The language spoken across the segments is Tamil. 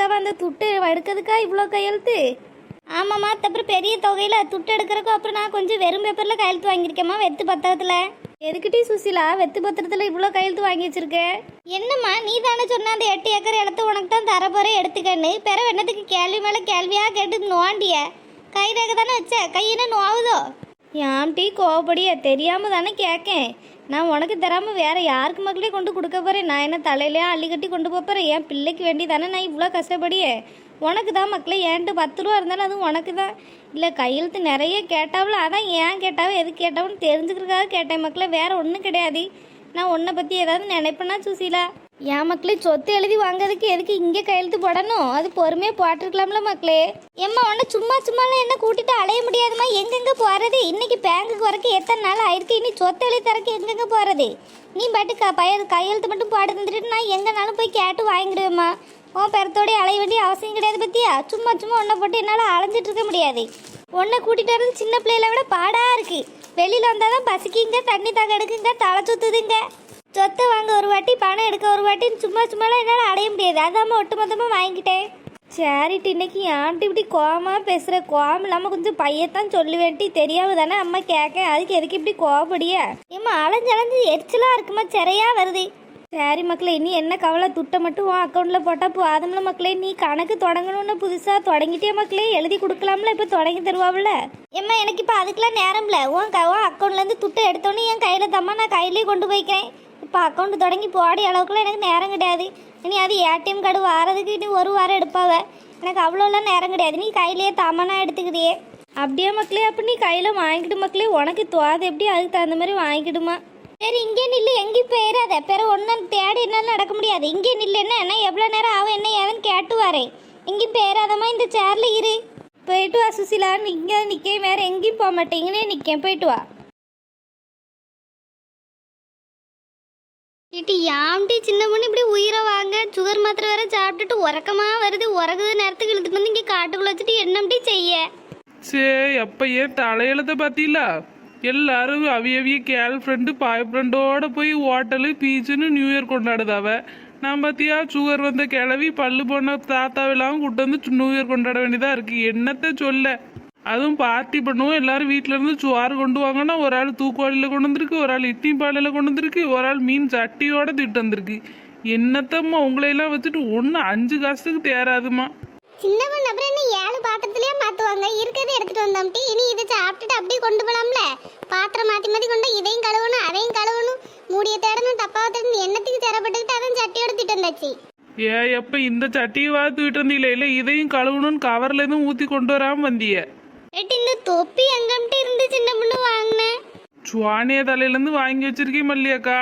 வாங்காவ அந்த துட்டு எடுக்கிறதுக்கா இவ்வளோ கையெழுத்து? ஆமாம்மா அப்புறம் பெரிய தொகையில் துட்டு எடுக்கிறக்கும் அப்புறம் நான் கொஞ்சம் வெறும் பேப்பரில் கையெழுத்து வாங்கியிருக்கேம்மா வெத்து பத்திரத்தில். எதுக்கிட்டே சுசிலா வெத்து பத்திரத்தில் இவ்வளோ கையெழுத்து வாங்கி வச்சிருக்க? என்னம்மா நீ தானே சொன்ன அந்த எட்டு ஏக்கர் இடத்த உனக்கு தான் தர எடுத்துக்கன்னு. பிறகு என்னத்துக்கு கேள்வி மேலே கேள்வியாக கேட்டு நோண்டிய? கை தானே வச்ச? கை நோவுதோ? ஏன்டி கோவப்படிய? தெரியாமல் தானே கேட்கேன் நான் உனக்கு தராமல் வேற யாருக்கு மக்களே கொண்டு கொடுக்க போகிறேன் நான் என்ன தலையிலே அள்ளி கட்டி கொண்டு போகிறேன் என் பிள்ளைக்கு வேண்டி தானே நான் இவ்வளோ கஷ்டப்படியே? உனக்கு தான் மக்களே ஏன்ட்டு பத்து ரூபா இருந்தாலும் அதுவும் உனக்கு தான். இல்லை கையெழுத்து நிறைய கேட்டாவில் அதான் ஏன் கேட்டாவோ எது கேட்டாவும் தெரிஞ்சுக்கிறதுக்காக கேட்டேன் மக்களே. வேற ஒன்றும் கிடையாது. நான் உன்னை பற்றி ஏதாவது நினைப்பேன்னா சூசிலா? என் மக்களே சொத்து எழுதி வாங்குறதுக்கு எதுக்கு இங்கே கையெழுத்து போடணும்? அது பொறுமையாக போட்டிருக்கலாம்ல மக்களே. ஏம்மா உன்னை சும்மா சும்மாலாம் என்ன கூட்டிட்டு அலைய முடியாதும்மா எங்கெங்கே போகிறது இன்னைக்கு பேங்குக்கு வரக்கு எத்தனை நாள் ஆயிருக்கு? இனி சொத்து எழுதி தரக்கு எங்கெங்க போகிறது நீ பாட்டு க பய கையெழுத்து மட்டும் போட்டு தந்துட்டு நான் எங்கேனாலும் போய் கேட்டு வாங்கிடுவேம்மா. உன் பெறத்தோடய அலைய வேண்டிய அவசியம் கிடையாது பத்தியா? சும்மா சும்மா ஒன்றை போட்டு என்னால் அலைஞ்சிட்டு இருக்க முடியாது. உன்னை கூட்டிகிட்டு வரது சின்ன பிள்ளையில விட பாடாக இருக்குது வெளியில் வந்தால் தான் பசிக்குங்க தண்ணி தாங்க எடுக்குங்க தலை சுற்றுதுங்க சொத்தை வாங்க ஒரு வாட்டி பணம் எடுக்க ஒரு வாட்டின்னு சும்மா சும்மாலாம் என்னால் அடைய முடியாது. அதாம ஒட்டு மொத்தமாக வாங்கிட்டேன். சேரிட்டு இன்னைக்கு ஆண்டி இப்படி கோவமா பேசுகிற கோவம் இல்லாமல் கொஞ்சம் பையத்தான் சொல்லுவேன்ட்டி தெரியாம தானே அம்மா கேட்க அதுக்கு எதுக்கு இப்படி கோவப்படிய? ஏம்மா அலைஞ்சு அலைஞ்சு எரிச்சலாக இருக்குமா? சிறையா வருது. சரி மக்களே இனி என்ன கவலை? துட்டை மட்டும் உன் அக்கௌண்ட்டில் போட்டால் போதும்ல மக்களே நீ கணக்கு தொடங்கணும்னு புதுசாக தொடங்கிட்டே மக்களே? எழுதி கொடுக்கலாம்ல இப்போ தொடங்கி தருவாவில்ல ஏம்மா எனக்கு இப்போ அதுக்கெல்லாம் நேரம் இல்லை. உன் க உன் அக்கௌண்ட்லேருந்து துட்டை எடுத்தோன்னே என் கையில் தம்மா நான் கையிலே கொண்டு போய்க்கிறேன். இப்போ அக்கௌண்ட் தொடங்கி போடிய அளவுக்குலாம் எனக்கு நேரம் கிடையாது. இனி அது ஏடிஎம் கார்டு வாரதுக்கு இனி ஒரு வாரம் எடுப்பாவ. எனக்கு அவ்வளோலாம் நேரம் கிடையாது. நீ கையிலேயே தாமனா எடுத்துக்கிறியே. அப்படியே மக்களே அப்போ நீ கையில் வாங்கிட்டு மக்களே. உனக்கு தோது எப்படி? அதுக்கு தகுந்த மாதிரி வாங்கிக்கிடுமா. சரி இங்கே நில்லு. எங்கேயும் போயிடாத பிற ஒன்றும் தேடி என்னால் நடக்க முடியாது. இங்கே நில்லு. என்ன என்ன எவ்வளோ நேரம் ஆகும்? என்ன ஏதுன்னு கேட்டு வரேன். எங்கேயும் போயிடாதம்மா இந்த சேரில் இரு. போயிட்டு வா சுசிலா. இங்கே நிற்க வேறு. எங்கேயும் போக மாட்டேங்கன்னே நிற்கேன் போயிட்டு வா. இட்டி யாம்டி சின்ன பொண்ணு இப்படி உயிரை வாங்க? சுகர் மாத்திரை வேற சாப்பிட்டுட்டு உறக்கமா வருது. உறகுது நேரத்துக்கு இழுத்துட்டு வந்து இங்கே காட்டுக்குள்ள வச்சுட்டு என்னம்டி செய்ய? சே அப்ப ஏன் தலையெழுத்த பார்த்தீங்களா எல்லாரும் அவிய அவிய கேர்ள் ஃப்ரெண்டு பாய் ஃப்ரெண்டோட போய் ஹோட்டலு பீச்சுன்னு நியூ இயர் கொண்டாடுதாவ. நான் பார்த்தியா சுகர் வந்த கிளவி பல்லு போன தாத்தாவெல்லாம் கூட்டு வந்து நியூ இயர் கொண்டாட வேண்டியதா இருக்கு. என்னத்த சொல்ல? அதுவும் பார்ட்டி பண்ணுவோம். எல்லாரும் வீட்ல இருந்து சோறு கொண்டு வாங்கன்னா ஒரு ஆள் தூக்குவாளியில் கொண்டு வந்திருக்கு ஒரு ஆள் இட்லி பாலையில் கொண்டு வந்திருக்கு ஒரு ஆள் மீன் சட்டியோட திட்டு வந்திருக்கு. என்னத்தம்மா உங்களையெல்லாம் வச்சுட்டு ஒன்று அஞ்சு காசுக்கு தேராதுமா? சின்னவன் அப்புறம் என்ன ஏழு பாத்திரத்திலேயே மாத்துவாங்க? இருக்கிறத எடுத்துட்டு வந்தோம்ட்டி இனி இதை சாப்பிட்டுட்டு அப்படியே கொண்டு போலாம்ல? பாத்திரம் மாத்தி மாத்தி கொண்டு இதையும் கழுவணும் அதையும் கழுவணும். மூடிய தேடணும் தப்பாவை தேடணும். எண்ணத்துக்கு தேரப்பட்டுக்கிட்டு அதான் சட்டியோட திட்டு வந்தாச்சு. ஏ எப்ப இந்த சட்டியை வாத்துக்கிட்டு வந்தீங்களே இல்லை இதையும் கழுவணும்னு கவர்ல எதுவும் ஊற்றி கொண்டு வராமல் வந்திய? ஏட்டி இந்த தொப்பி எங்கம்ட்டு இருந்து சின்ன பொண்ணு வாங்கினேன் சுவானிய தலையிலேருந்து வாங்கி வச்சிருக்கேன் மல்லியாக்கா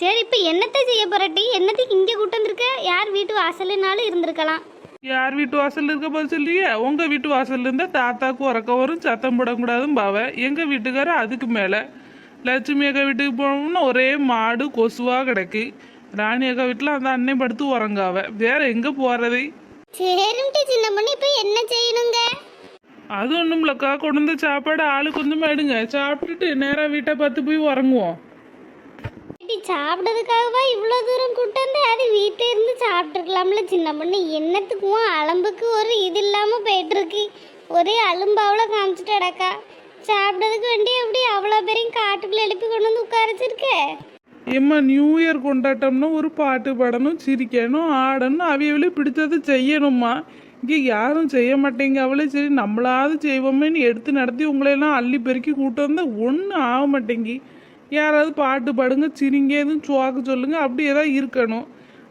சரி இப்போ என்னத்தை செய்ய போறட்டி என்னத்துக்கு இங்கே கூட்டு வந்திருக்க? யார் வீட்டு வாசல்னாலும் இருந்திருக்கலாம். யார் வீட்டு வாசல்ல இருக்க போது சொல்லியே உங்க வீட்டு வாசல்ல இருந்தா தாத்தாக்கு உறக்க வரும் சத்தம் போடக்கூடாதுன்னு பாவ. எங்க வீட்டுக்காரர் அதுக்கு மேல. லட்சுமி அக்கா வீட்டுக்கு போனோம்னா ஒரே மாடு கொசுவா கிடக்கு. ராணி அக்கா வீட்டுல அந்த அன்னை படுத்து உறங்காவ. வேற எங்க போறது? சரிம்ட்டி சின்ன பொண்ணு இப்போ என்ன செய்யணுங்க? அது ஒண்ணும்லக்கா கொண்டு வந்த சாப்பாடு ஆளு கொஞ்சமா எடுங்க. சாப்பிட்டுட்டு நேரா வீட்டை பார்த்து போய் உறங்குவோம். ஏட்டி சாப்பிட்டதுக்காகவா இவ்வளோ தூரம் கூட்டு வந்து? அது வீட்டில் இருந்து சாப்பிட்டுருக்கலாம்ல சின்ன பொண்ணு. என்னத்துக்கும் அலம்புக்கு ஒரு இது இல்லாமல் போயிட்டு இருக்கு ஒரே அலும்பாவில் காமிச்சிட்டு அடக்கா சாப்பிட்டதுக்கு வேண்டி எப்படி அவ்வளோ பேரையும் காட்டுக்குள்ள எழுப்பி கொண்டு வந்து உட்காரச்சிருக்க ஏம்மா நியூ இயர் கொண்டாட்டம்னா ஒரு பாட்டு பாடணும் சிரிக்கணும் ஆடணும் அவையவளே பிடிச்சதை செய்யணும்மா. இங்கே யாரும் செய்ய மாட்டேங்க. அவளே சரி நம்மளாவது செய்வோமேன்னு எடுத்து நடத்தி உங்களையெல்லாம் அள்ளி பெருக்கி கூட்டு வந்தால் ஒன்றும் ஆக மாட்டேங்கி. யாராவது பாட்டு பாடுங்க சிரிங்க எதுவும் சுவாக்கு சொல்லுங்கள் அப்படி ஏதாவது இருக்கணும்.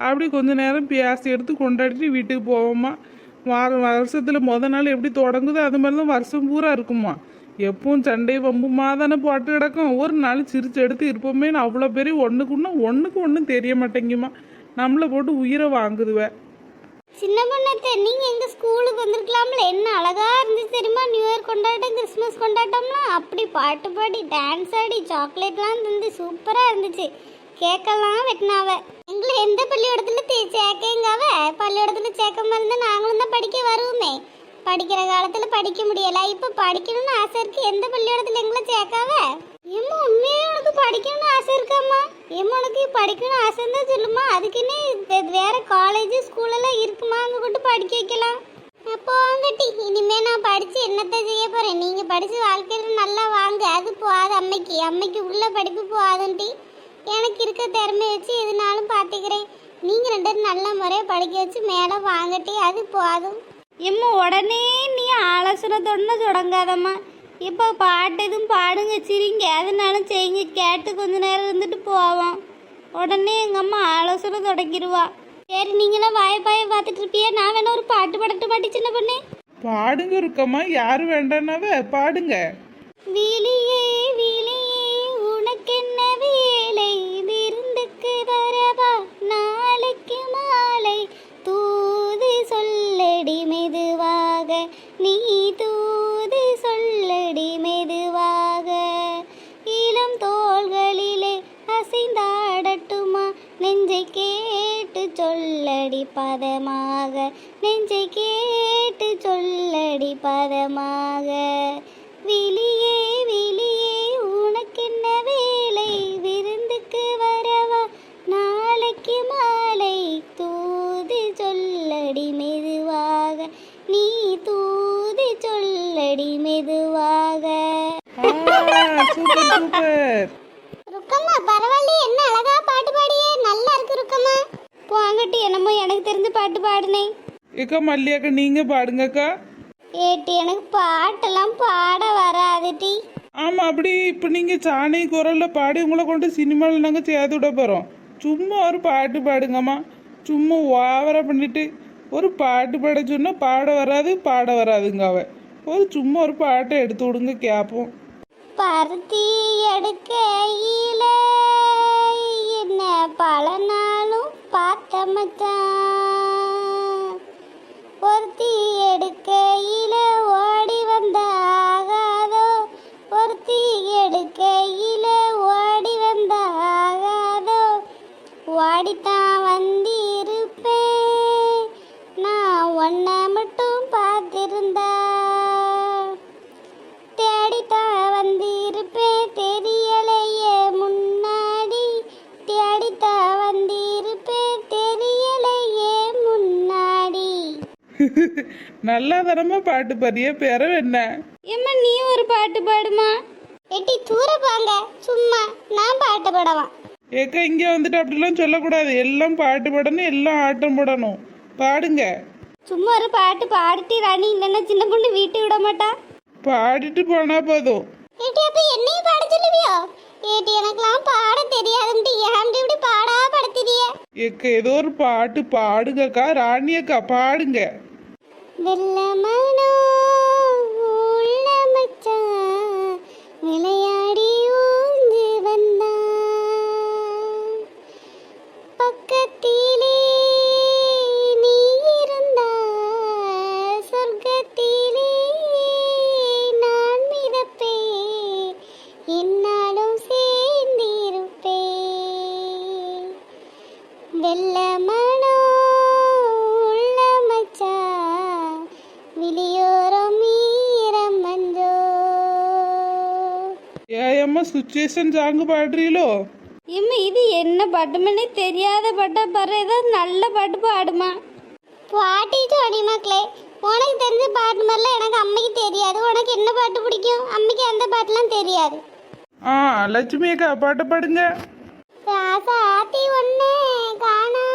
அப்படி கொஞ்ச நேரம் பேசி எடுத்து கொண்டாடிட்டு வீட்டுக்கு போவோம்மா வார வருஷத்தில் முத நாள் எப்படி தொடங்குதோ அது மாதிரி தான் வருஷம் பூரா இருக்குமா? எப்பவும் சண்டை வம்புமா தானே போட்டு கிடக்கும். ஒரு நாள் சிரிச்சு எடுத்து இருப்போமே அவ்வளோ பெரிய ஒன்றுக்குன்னா ஒன்றுக்கு ஒன்றும் தெரிய மாட்டேங்குமா. நம்மளை போட்டு உயிரை வாங்குதுவேன் சின்ன பொண்ணத்தை நீங்கள் எங்கள் ஸ்கூலுக்கு வந்திருக்கலாம்ல? என்ன அழகாக இருந்துச்சு தெரியுமா? நியூ இயர் கொண்டாட்டம் கிறிஸ்மஸ் கொண்டாட்டம்லாம். அப்படி பாட்டு பாடி டான்ஸ் ஆடி சாக்லேட்லாம் தந்து சூப்பராக இருந்துச்சு. கேக்கெல்லாம் வெட்டினாவ. எங்களை எந்த பள்ளிக்கூடத்தில் தே சேர்க்கங்காவ பள்ளிக்கூடத்தில் சேர்க்க இருந்தால் நாங்களும் தான் படிக்க வருவோமே. படிக்கிற காலத்தில் படிக்க முடியலை. இப்போ படிக்கணும்னு ஆசை இருக்குது எந்த பள்ளிக்கூடத்தில் எங்களை சேர்க்காவ? ஏம்மா உண்மையே உனக்கு படிக்கணும்னு ஆசை இருக்காம்மா? ஏம்மா உனக்கு படிக்கணும்னு ஆசை இருந்தா சொல்லுமா அதுக்குன்னு வேற காலேஜ் ஸ்கூல் எல்லாம் இருக்குமா? அங்க கொண்டு படிக்க வைக்கலாம். போங்கட்டி. இனிமே நான் படித்து என்னத்தை செய்ய போகிறேன் நீங்கள் படிச்சு வாழ்க்கையில நல்லா வாங்க. அது போகாது அம்மைக்கு. அம்மைக்கு உள்ள படிப்பு போகாதுன்ட்டி. எனக்கு இருக்க திறமை வச்சு எதுனாலும் பார்த்துக்கிறேன் நீங்கள் ரெண்டு பேரும் நல்ல முறையாக படிக்க வச்சு மேலே வாங்கட்டி அது போதும் எம்மா உடனே நீ ஆலோசனை தொடர்ந்து தொடங்காதம்மா. இப்போ பாட்டு எதுவும் பாடுங்க சிரிங்க. எதுனாலும் செய்யுங்க. கேட்டு கொஞ்ச நேரம் இருந்துட்டு போவோம். உடனே எங்கள் அம்மா ஆலோசனை தொடங்கிடுவா சரி நீங்களாம் வாய பாய பார்த்துட்டு இருப்பியா? நான் வேணா ஒரு பாட்டு பாடட்டு பாட்டி சின்ன பொண்ணு. பாடுங்க இருக்கம்மா. யாரு வேண்டானாவ பாடுங்க. விழியே சொல்லடி பதமாக. விழியே விழியே உனக்கென்ன வேலை? விருந்துக்கு வரவா? நாளைக்கு மாலை. தூது சொல்லடி மெதுவாக. நீ தூது சொல்லடி மெதுவாக. Super super. ருக்கம்மா பரவாயில்லையே. என்ன அழகா பாட்டு பாடியே. நல்லா இருக்கு ருக்கம்மா. போங்கட்டி என்னமோ எனக்கு தெரிஞ்ச பாட்டு பாடுனேன். ஏக்கா மல்லியாக்கா நீங்க பாடுங்கக்கா. ஏட்டி எனக்கு பாட்டெல்லாம் பாட வராதுட்டி ஆமா அப்படி. இப்ப நீங்க சாணி குரல்ல பாடி உங்களை கொண்டு சினிமாவில் நாங்க சேர்த்து விட போறோம். சும்மா ஒரு பாட்டு பாடுங்கம்மா. சும்மா ஓவரா பண்ணிட்டு ஒரு பாட்டு பாட சொன்னா பாட வராது பாட வராதுங்க அவ. ஒரு சும்மா ஒரு பாட்டை எடுத்து விடுங்க கேட்போம் பருத்தி எடுக்கையில என்ன பல நாளும் பார்த்த மச்சான். பொருத்தி எடுக்கையில ஓ நல்லா தரமா பாட்டு பாடிய பிறவு என்ன? ஏம்மா நீ ஒரு பாட்டு பாடுமா? எட்டி தூர போங்க சும்மா நான் பாட்டு பாடவான் ஏக்கா இங்க வந்துட்டு அப்படிலாம் சொல்லக்கூடாது. எல்லாம் பாட்டு பாடணும் எல்லாம் ஆட்டம் போடணும். பாடுங்க. சும்மா ஒரு பாட்டு பாடிட்டு ராணி இல்லைன்னா சின்ன பொண்ணு வீட்டு விட மாட்டா. பாடிட்டு போனா போதும். ஏட்டி அப்ப என்னையும் பாட சொல்லுவியோ? ஏட்டி எனக்கெல்லாம் பாட தெரியாதுன்ட்டு ஏன்டி இப்படி பாடா படுத்துறிய? ஏக்கா ஏதோ ஒரு பாட்டு பாடுங்கக்கா ராணி அக்கா பாடுங்க. வெள்ளமனோ உள்ள மச்சான் விளையாடி ஊஞ்சு வந்தான் பக்கத்திலே நீ இருந்தா சொர்க்கத்திலே நான் மிதப்பேன். என்னாலும் சுச்சுவேஷன் சாங்கு பாடுறீங்களோ ஏம்மா இது என்ன பாட்டுமனே தெரியாத பாட்டா பாரு ஏதாவது நல்ல பாட்டு பாடுமா. பாட்டி சோடி மக்களே உனக்கு தெரிஞ்ச பாட்டு மாதிரிலாம் எனக்கு அம்மைக்கு தெரியாது. உனக்கு என்ன பாட்டு பிடிக்கும்? அம்மைக்கு அந்த பாட்டுலாம் தெரியாது. ஆ லட்சுமி அக்கா பாட்டை பாடுங்க. ராசாத்தி ஒண்ணு காணாத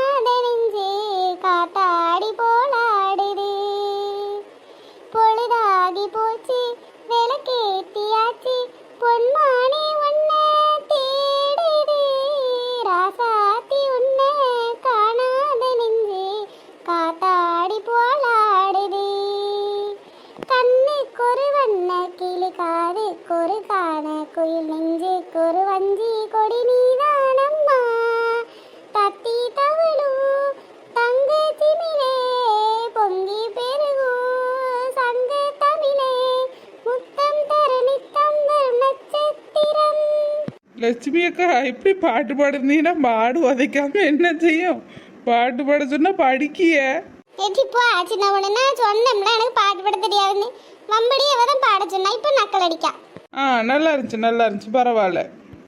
லட்சுமி அக்கா இப்படி பாட்டு பாடுனீங்கன்னா மாடு உதைக்காம என்ன செய்யும்? பாட்டு பாட சொன்னா படிக்கிய? ஏச்சி போ சின்ன உடனே சொன்னோம்ல எனக்கு பாட்டு பாட தெரியாதுன்னு. வம்படி அவ தான் பாட சொன்னா இப்போ நக்கல் அடிக்கா. ஆ நல்லா இருந்துச்சு நல்லா இருந்துச்சு பரவாயில்ல.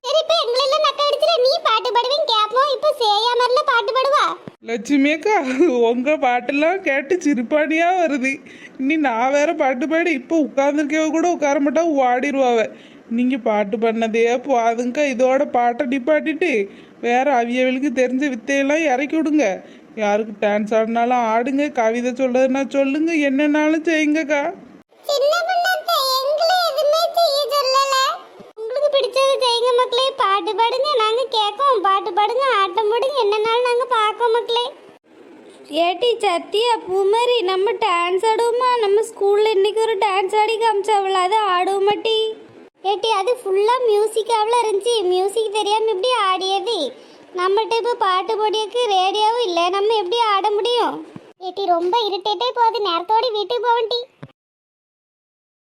சரி இப்போ எங்களெல்லாம் நக்கல் அடிச்சு முதல்ல நீ பாட்டு பாடுவேன் கேட்போம் இப்போ சேயாமரில் பாட்டு பாடுவா? லட்சுமி அக்கா உங்க பாட்டெல்லாம் கேட்டு சிரிப்பானியா வருது. இனி நான் வேற பாட்டு பாடி இப்போ உட்காந்துருக்கவ கூட உட்கார மாட்டா ஓடிடுவாவ நீங்கள் பாட்டு பண்ணதே போதுங்கக்கா இதோட பாட்டை நிப்பாட்டிட்டு வேறு அவியவளுக்கு தெரிஞ்ச வித்தையெல்லாம் இறக்கி விடுங்க. யாருக்கு டான்ஸ் ஆடினாலும் ஆடுங்க கவிதை சொல்றதுன்னா சொல்லுங்க என்னன்னாலும் செய்யுங்கக்கா. உங்களுக்கு பிடிச்சது பாட்டு பாடுங்க நாங்க கேட்கோம் பாட்டு பாடுங்க ஆட்டம் போடுங்க என்னனாலும் நாங்க பார்க்கோம் மக்களே. ஏட்டி சத்தியா பூமாரி நம்ம டான்ஸ் ஆடுவோமா? நம்ம ஸ்கூல்ல இன்னைக்கு ஒரு டான்ஸ் ஆடி காமிச்சாவல அதை ஆடுவோமாட்டி? ஏட்டி அது ஃபுல்லா மியூசிக்காவில் இருந்துச்சு. மியூசிக் தெரியாமல் எப்படி ஆடியது? நம்மகிட்ட இப்போ பாட்டு போடியக்கு ரேடியோவும் இல்லை. நம்ம எப்படி ஆட முடியும்? ஏட்டி ரொம்ப இருட்டேட்டே போகுது. நேரத்தோடு வீட்டுக்கு போவண்டி